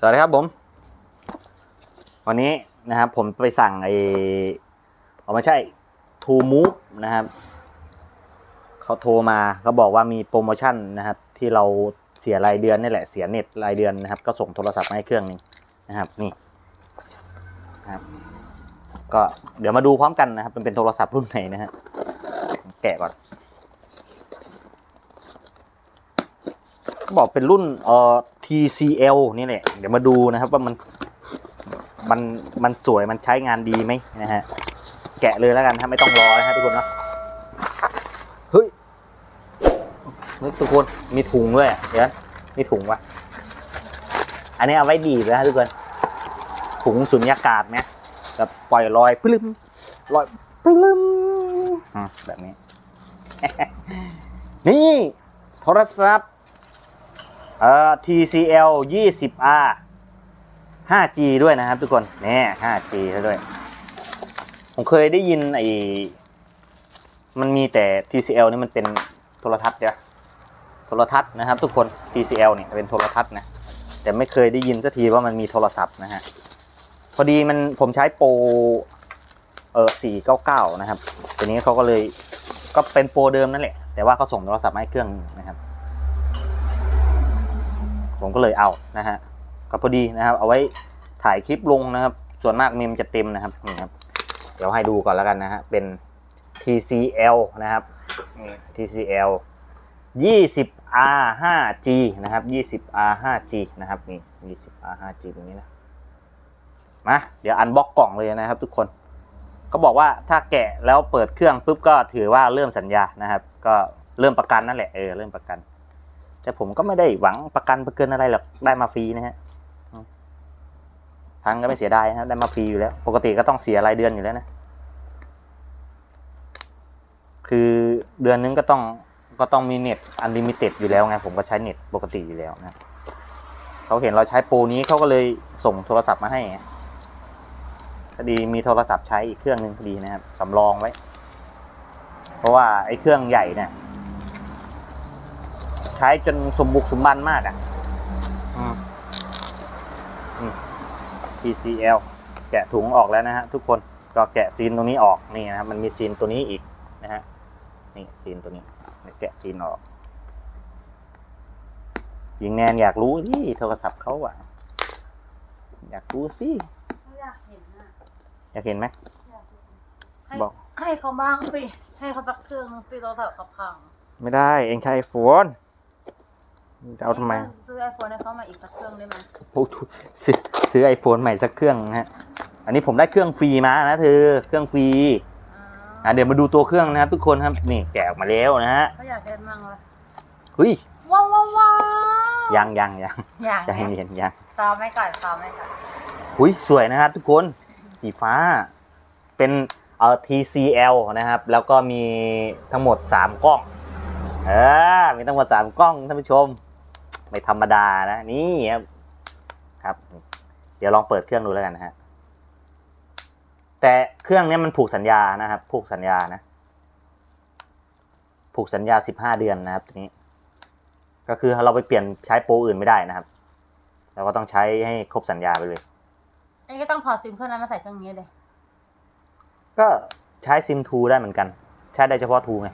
สวัสดีครับผม วันนี้นะครับ ผมไปสั่งไอเอาไม่ใช่ทูมูฟนะครับ เขาโทรมาก็บอกว่ามีโปรโมชั่นนะครับ ที่เราเสียรายเดือนนี่แหละเสียเน็ตรายเดือนนะครับ ก็ส่งโทรศัพท์มาให้เครื่องนึงนะครับ นี่นะครับ ก็เดี๋ยวมาดูพร้อมกันนะครับมันเป็นโทรศัพท์รุ่นไหนนะฮะแกะก่อน บอกเป็นรุ่นเอ่อ TCL นี่แหละ เดี๋ยวมาดูนะครับว่ามัน มัน มันสวย มันใช้งานดีไหมนะฮะ แกะเลยแล้วกันครับไม่ต้องรอนะฮะทุกคนเนาะ เฮ้ยนี่ทุกคน มีถุงด้วย เดี๋ยวมีถุงวะอันนี้เอาไว้ดีบนะฮะทุกคน ถุงสุญญากาศไหมแบบปล่อยลอยปลื้มลอยปลื้มอืมแบบนี้ นี่ โทรศัพท์ เอ่อ TCL 20R 5G ด้วยนะครับทุกคนแน่ 5G แล้วด้วย ผมเคยได้ยินไอ้มันมีแต่ TCL นี่มันเป็นโทรทัศน์เดียวโทรทัศน์นะครับทุกคน TCL เนี่ยเป็นโทรทัศน์นะ แต่ไม่เคยได้ยินสักทีว่ามันมีโทรศัพท์นะฮะ พอดีมันผมใช้โปรเออ499 นะครับทีนี้เขาก็เลยก็เป็นโปรเดิมนั่นแหละ แต่ว่าเขาส่งโทรศัพท์มาให้เครื่องนะครับ ผมก็เลยเอานะฮะก็พอดีนะครับ เอาไว้ถ่ายคลิปลงนะครับ ส่วนมากเมมจะเต็มนะครับนี่ครับ เดี๋ยวให้ดูก่อนแล้วกันนะฮะเป็น TCL นะครับนี่ TCL 20R 5G นะครับ 20R 5G นะครับนี่ 20R 5G ตรงนี้นะมาเดี๋ยวอันบ็อกกล่องเลยนะครับ ทุกคนก็บอกว่าถ้าแกะแล้วเปิดเครื่องปุ๊บก็ถือว่าเริ่มสัญญานะครับ ก็เริ่มประกันนั่นแหละเออเริ่มประกัน แต่ผมก็ไม่ได้หวังประกันประเกินอะไรหรอกได้มาฟรีนะฮะพังก็ไม่เสียดายนะครับได้มาฟรีอยู่แล้ว ปกติก็ต้องเสียรายเดือนอยู่แล้วนะ คือเดือนนึงก็ต้องก็ต้องมีเน็ตอันลิมิเต็ดอยู่แล้วไงผมก็ใช้เน็ตปกติอยู่แล้วนะเขาเห็นเราใช้โปรนี้เขาก็เลยส่งโทรศัพท์มาให้พอดีมีโทรศัพท์ใช้อีกเครื่องหนึ่งพอดีนะครับสำรองไว้ เพราะว่าไอ้เครื่องใหญ่เนี่ย ใช้จนสมบุกสมบันมากอะอืมอืม TCL แกะถุงออกแล้วนะฮะทุกคนก็แกะซีนตรงนี้ออกนี่นะครับมันมีซีนตัวนี้อีกนะฮะนี่ซีนตัวนี้แกะซีนออกยิงแนนอยากรู้ที่โทรศัพท์เขาอะ อยากรู้สิอยากเห็นอะอยากเห็นไหมอยากเห็นให้บอกให้เขาบ้างสิให้เขาสักเครื่องนึงสิเราแบบกับพัง ไม่ได้เองใช้ไอโฟน จะเอาทำไม ซื้อไอโฟนให้เขามาอีกสักเครื่องได้ไหมโอ้ถูซื้อซื้อไอโฟนใหม่สักเครื่องนะฮะ อันนี้ผมได้เครื่องฟรีมานะเธอ เครื่องฟรี อ่าอะเดี๋ยวมาดูตัวเครื่องนะครับทุกคนครับ นี่แกะออกมาแล้วนะฮะเขาอยากเห็นมั่งวะเฮ้ย ว้าวว้าวว้าวยังยังยังอยากใจเย็นยังตามไม่ก่อนตามไม่ก่อนหุยสวยนะครับทุกคน สีฟ้า เป็นเอ่อ TCL นะครับ แล้วก็มีทั้งหมดสามกล้อง เออ มีทั้งหมดสามกล้องท่านผู้ชม ไม่ธรรมดานะ นี่ครับครับ เดี๋ยวลองเปิดเครื่องดูแล้วกันนะฮะแต่เครื่องเนี้ยมันผูกสัญญานะครับ ผูกสัญญานะ ผูกสัญญาสิบห้าเดือนนะครับทีนี้ ก็คือเราไปเปลี่ยนใช้โปรอื่นไม่ได้นะครับ เราก็ต้องใช้ให้ครบสัญญาไปเลยอันนี้ก็ต้องถอดซิมเครื่องนั้นมาใส่เครื่องนี้เลยก็ใช้ซิมทูได้เหมือนกัน ใช้ได้เฉพาะทูไง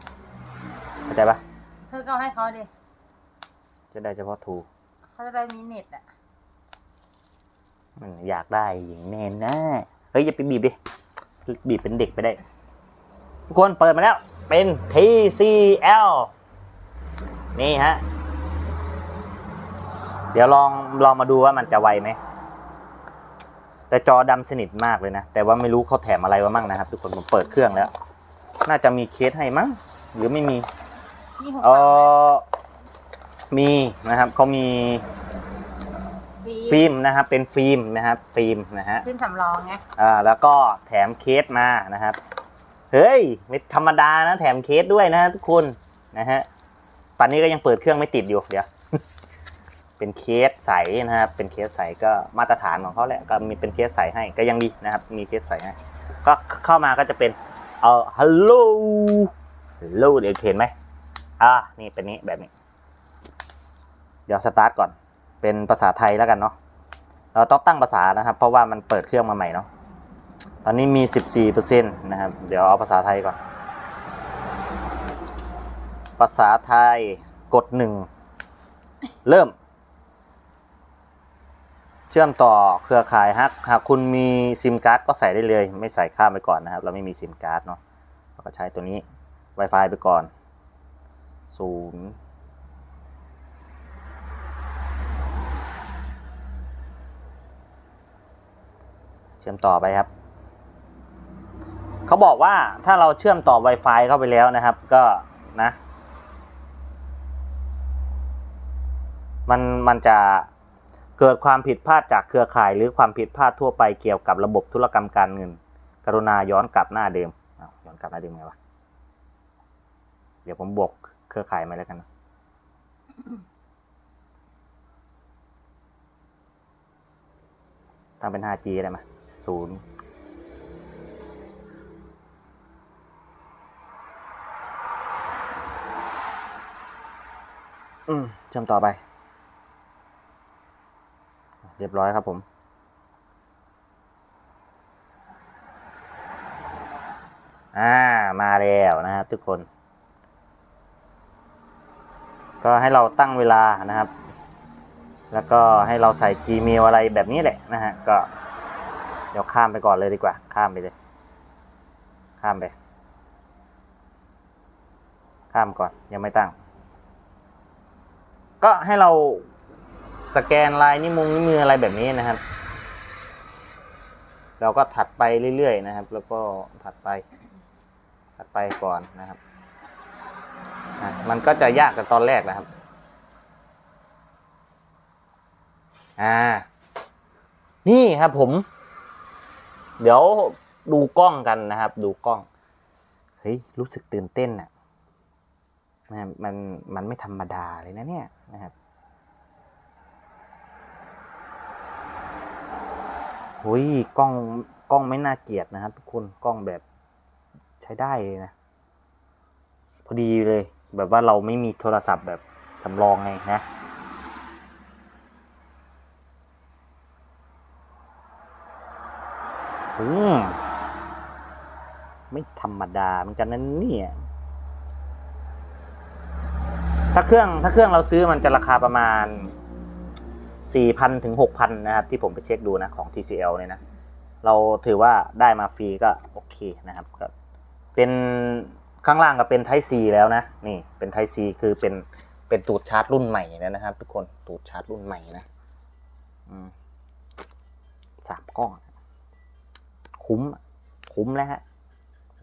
เข้าใจปะเธอก็เอาให้เขาดิ จะได้เฉพาะทูเขาจะได้มีเน็ตอะ มันอยากได้อย่างแน่นะ เฮ้ยอย่าไปบีบดิ บีบเป็นเด็กไปได้ ทุกคนเปิดมาแล้ว เป็น TCL นี่ฮะ เดี๋ยวลองลองมาดูว่ามันจะไวไหม แต่จอดำสนิทมากเลยนะ แต่ว่าไม่รู้เขาแถมอะไรมามั่งนะครับ ทุกคนผมเปิดเครื่องแล้ว น่าจะมีเคสให้มั้ง หรือไม่มีนี่หูเอฟังไหมอ มีนะครับเขามีฟิล์มนะครับ เป็นฟิล์มนะครับฟิล์มนะฮะฟิล์มสำรองไงอ่าแล้วก็แถมเคสมานะครับ เฮ้ยไม่ธรรมดานะ แถมเคสด้วยนะทุกคนนะฮะปันนี้ก็ยังเปิดเครื่องไม่ติดอยู่เดี๋ยวเป็นเคสใสนะครับ เป็นเคสใสก็มาตรฐานของเขาแหละก็มีเป็นเคสใสให้ก็ยังดีนะครับ มีเคสใสให้ก็เข้ามาก็จะเป็นเออฮัลโหลฮัลโหลเดี๋ยวเห็นไหมอ่านี่เป็นนี้แบบนี้ เดี๋ยวสตาร์ทก่อน เป็นภาษาไทยแล้วกันเนาะ เราต้องตั้งภาษานะครับ เพราะว่ามันเปิดเครื่องมาใหม่เนาะ ตอนนี้มี 14%นะครับ เดี๋ยวเอาภาษาไทยก่อน ภาษาไทยกด 1 เริ่ม เชื่อมต่อเครือข่ายฮักหากคุณมีซิมการ์ดก็ใส่ได้เลย ไม่ใส่ข้ามไปก่อนนะครับ เราไม่มีซิมการ์ดเนาะเราก็ใช้ตัวนี้ Wi-Fi ไปก่อน 0 เชื่อมต่อไปครับ เขาบอกว่าถ้าเราเชื่อมต่อ Wi-Fi เข้าไปแล้วนะครับ ก็นะ มันมันจะเกิดความผิดพลาดจากเครือข่าย หรือความผิดพลาดทั่วไปเกี่ยวกับระบบธุรกรรมการเงิน กรุณาย้อนกลับหน้าเดิมอ้าวย้อนกลับหน้าเดิมไงวะเดี๋ยวผมบวกเครือข่ายมาแล้วกันนะตั้งเป็น 5G ได้ไหม ศูนย์อืมเชื่อมต่อไป เรียบร้อยครับผม อ่า มาแล้วนะครับทุกคน ก็ให้เราตั้งเวลานะครับ แล้วก็ให้เราใส่ Gmail อะไรแบบนี้แหละนะฮะ ก็ เดี๋ยวข้ามไปก่อนเลยดีกว่า ข้ามไปเลย ข้ามไป ข้ามก่อนยังไม่ตั้ง ก็ให้เราสแกนลายนิ้วมือนิ้วมืออะไรแบบนี้นะครับ เราก็ถัดไปเรื่อยๆนะครับ แล้วก็ถัดไป ถัดไปก่อนนะครับมันก็จะยากกับตอนแรกนะครับ อ่า นี่ครับผม เดี๋ยวดูกล้องกันนะครับ ดูกล้อง เฮ้ย รู้สึกตื่นเต้นอะนะครับมันมันไม่ธรรมดาเลยนะเนี่ยนะครับหุยกล้องกล้องไม่น่าเกลียดนะครับ ทุกคนกล้องแบบใช้ได้เลยนะ พอดีเลย แบบว่าเราไม่มีโทรศัพท์แบบสำรองไงนะ อืมไม่ธรรมดาเหมือนกันนั่นเนี่ย ถ้าเครื่องถ้าเครื่องเราซื้อมันจะราคาประมาณสี่พันถึงหกพันนะครับ ที่ผมไปเช็คดูนะของ TCL เนี่ยนะ เราถือว่าได้มาฟรีก็โอเคนะครับก็เป็นข้างล่างก็เป็น Type C แล้วนะ นี่เป็น Type C คือเป็นเป็นตูดชาร์จรุ่นใหม่นะครับ ทุกคนตูดชาร์จรุ่นใหม่นะสามกล้อง คุ้ม คุ้มแล้วฮะ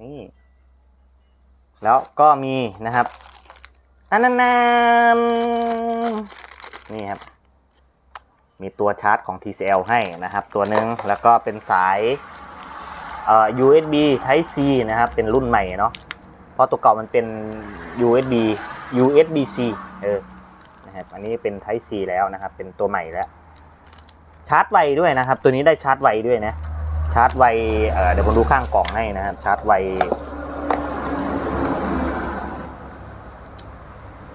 นี่แล้วก็มีนะครับอันนั้นนี่ครับ มีตัวชาร์จของ TCL ให้นะครับ ตัวหนึ่งแล้วก็เป็นสายเอ่อ USB Type C นะครับ เป็นรุ่นใหม่เนาะเพราะตัวเก่ามันเป็น USB USB C เออนะครับอันนี้เป็น Type C แล้วนะครับ เป็นตัวใหม่แล้ว ชาร์จไวด้วยนะครับ ตัวนี้ได้ชาร์จไวด้วยนะ ชาร์จไวเเดี๋ยวผมดูข้างกล่องให้นะครับ ชาร์จไว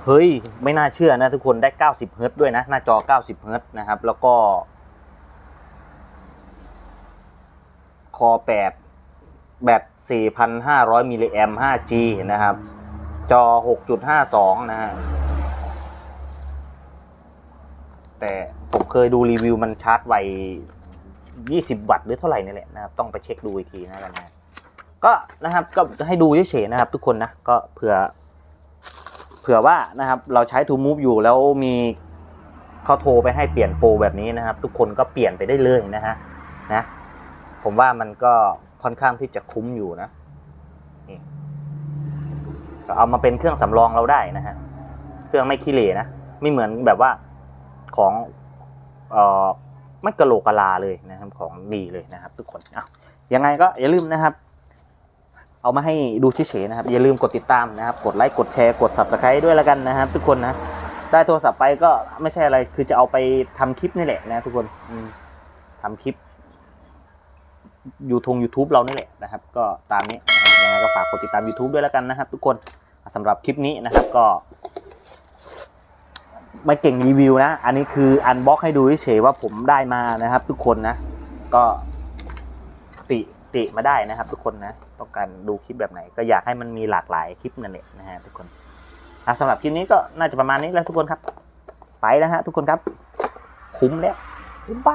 เฮ้ย ไม่น่าเชื่อนะทุกคนได้ 90 เฮิร์ตด้วยนะ หน้าจอ 90 เฮิร์ตนะครับ แล้วก็ คอ 8 แบต 4,500 มิลลิแอม 5G นะครับ จอ 6.52 นะฮะ แต่ผมเคยดูรีวิวมันชาร์จไว 20 วัตต์หรือเท่าไหร่นี่แหละนะครับต้องไปเช็คดูอีกทีนะกันนะก็นะครับก็ให้ดูเฉยๆนะครับ ทุกคนนะก็เผื่อ เผื่อว่านะครับ เราใช้ To Move อยู่แล้วมีเขาโทรไปให้เปลี่ยนโปรแบบนี้นะครับ ทุกคนก็เปลี่ยนไปได้เลยนะฮะนะ ผมว่ามันก็ค่อนข้างที่จะคุ้มอยู่นะนี่ก็เอามาเป็นเครื่องสำรองเราได้นะฮะ เครื่องไม่ขี้เหร่นะ ไม่เหมือนแบบว่าของเอ่อ ไม่กระโหลกกะลาเลยนะครับของดีเลยนะครับ ทุกคนอะยังไงก็อย่าลืมนะครับ เอามาให้ดูเฉยๆนะครับ อย่าลืมกดติดตามนะครับ กดไลค์กดแชร์กด subscribe ด้วยแล้วกันนะครับ ทุกคนนะได้โทรศัพท์ไปก็ไม่ใช่อะไรคือจะเอาไปทำคลิปนี่แหละนะทุกคนอืมทำคลิปยูทง YouTube เรานี่แหละนะครับ ก็ตามนี้นะยังไงก็ฝากกดติดตาม YouTube ด้วยแล้วกันนะครับ ทุกคนสำหรับคลิปนี้นะครับก็ ไม่เก่งรีวิวนะ อันนี้คืออันบ็อกให้ดูเฉยว่าผมได้มานะครับ ทุกคนนะ ก็ติติมาได้นะครับ ทุกคนนะ ต้องการดูคลิปแบบไหน ก็อยากให้มันมีหลากหลายคลิปนั่นแหละนะฮะทุกคนอะสำหรับคลิปนี้ก็น่าจะประมาณนี้แล้วทุกคนครับ ไปแล้วฮะทุกคนครับ คุ้มแล้วคุ้มไป